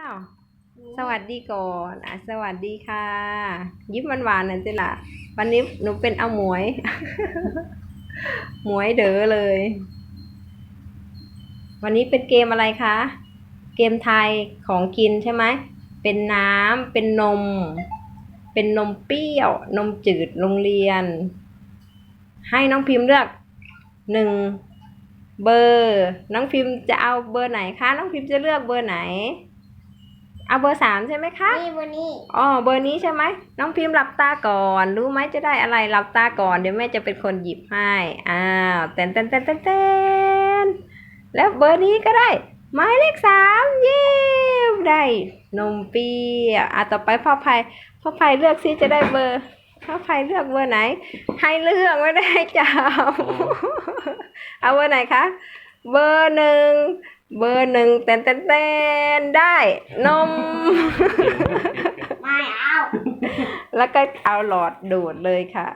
อ้าวสวัสดีก่อนอะสวัสดีค่ะ ยิ้มหวานๆหน่อยสิล่ะ วันนี้หนูเป็นเอาหมวย หมวยเด๋อเลย วันนี้เป็นเกมอะไรคะ เกมไทยของกินใช่ไหม เป็นน้ำ เป็นนม เป็นนมเปรี้ยว นมจืดโรงเรียน ให้น้องพิมพ์เลือกหนึ่งเบอร์ น้องพิมพ์จะเอาเบอร์ไหนคะ น้องพิมพ์จะเลือกเบอร์ไหน เอาเบอร์สามใช่ไหมคะนี่วันนี้อ๋อเบอร์นี้ใช่ไหมน้องพิมพ์หลับตาก่อน รู้ไหมจะได้อะไรหลับตาก่อนเดี๋ยวแม่จะเป็นคนหยิบให้อ้าวเต้นเต้นเต้นเต้นเต้นแล้วเบอร์นี้ก็ได้หมายเลขสามเย้ได้นมเปรี้ยวอะต่อไปพ่อไพพ่อไพเลือกซิจะได้เบอร์พ่อไพเลือกเบอร์ไหน ให้เลือกไม่ได้ให้จับเอาเบอร์ไหนคะเบอร์หนึ่ง เบอร์หนึ่งเต้นเต้นเต้นได้นม ไม่เอา แล้วก็เอาหลอดดูดเลยค่ะ